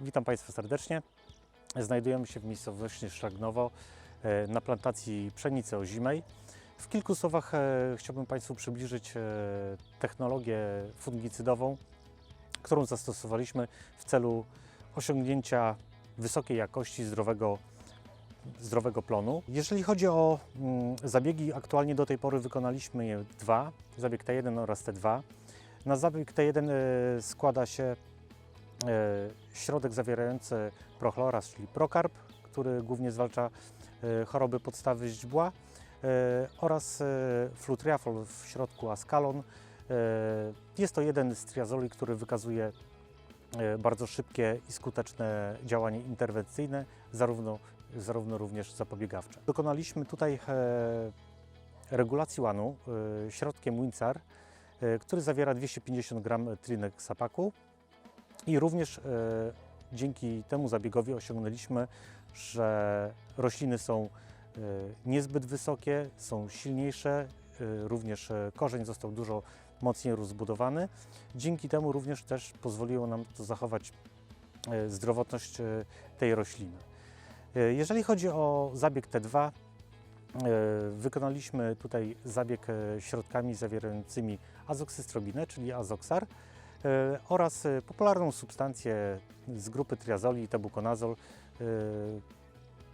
Witam Państwa serdecznie. Znajdujemy się w miejscowości Szragnowo e, na plantacji pszenicy ozimej. W kilku słowach e, chciałbym Państwu przybliżyć e, technologię fungicydową, którą zastosowaliśmy w celu osiągnięcia wysokiej jakości zdrowego, zdrowego plonu. Jeżeli chodzi o mm, zabiegi, aktualnie do tej pory wykonaliśmy je dwa, zabieg T1 oraz T2. Na zabieg T1 e, składa się środek zawierający prochloraz, czyli prokarp, który głównie zwalcza e, choroby podstawy źdźbła e, oraz e, flutriafol w środku askalon. E, Jest to jeden z triazoli, który wykazuje e, bardzo szybkie i skuteczne działanie interwencyjne, zarówno, zarówno również zapobiegawcze. Dokonaliśmy tutaj e, regulacji łanu e, środkiem Wincar, e, który zawiera 250 g trynek sapaku i również e, dzięki temu zabiegowi osiągnęliśmy, że rośliny są e, niezbyt wysokie, są silniejsze, e, również korzeń został dużo mocniej rozbudowany. Dzięki temu również też pozwoliło nam to zachować zdrowotność tej rośliny. Jeżeli chodzi o zabieg T2, e, wykonaliśmy tutaj zabieg środkami zawierającymi azoksystrobinę, czyli azoksar oraz e, popularną substancję z grupy triazoli, tebukonazol, e,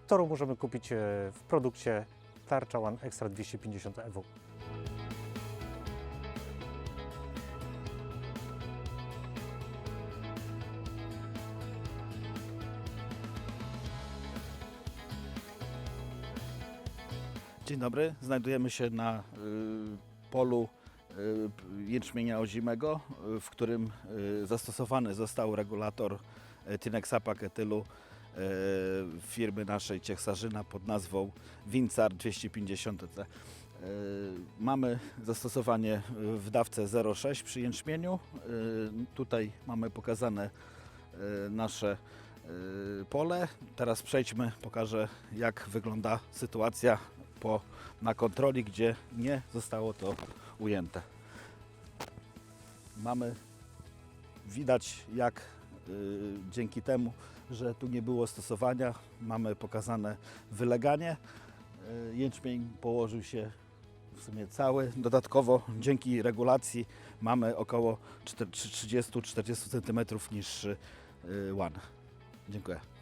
którą możemy kupić e, w produkcie Tarcza One Extra 250 EW. Dzień dobry, znajdujemy się na y, polu jęczmienia ozimego, y, w którym y, zastosowany został regulator y, Tinexapak etylu y, firmy naszej Ciechsarzyna pod nazwą Wincar 250 t Y, Mamy zastosowanie y, w dawce 0,6 przy jęczmieniu. Y, Tutaj mamy pokazane y, nasze y, pole. Teraz przejdźmy, pokażę jak wygląda sytuacja po, na kontroli, gdzie nie zostało to ujęte. Mamy, widać jak y, dzięki temu, że tu nie było stosowania, mamy pokazane wyleganie. Y, jęczmień położył się w sumie cały. Dodatkowo dzięki regulacji mamy około 30-40 cm niższy y, łan. Dziękuję.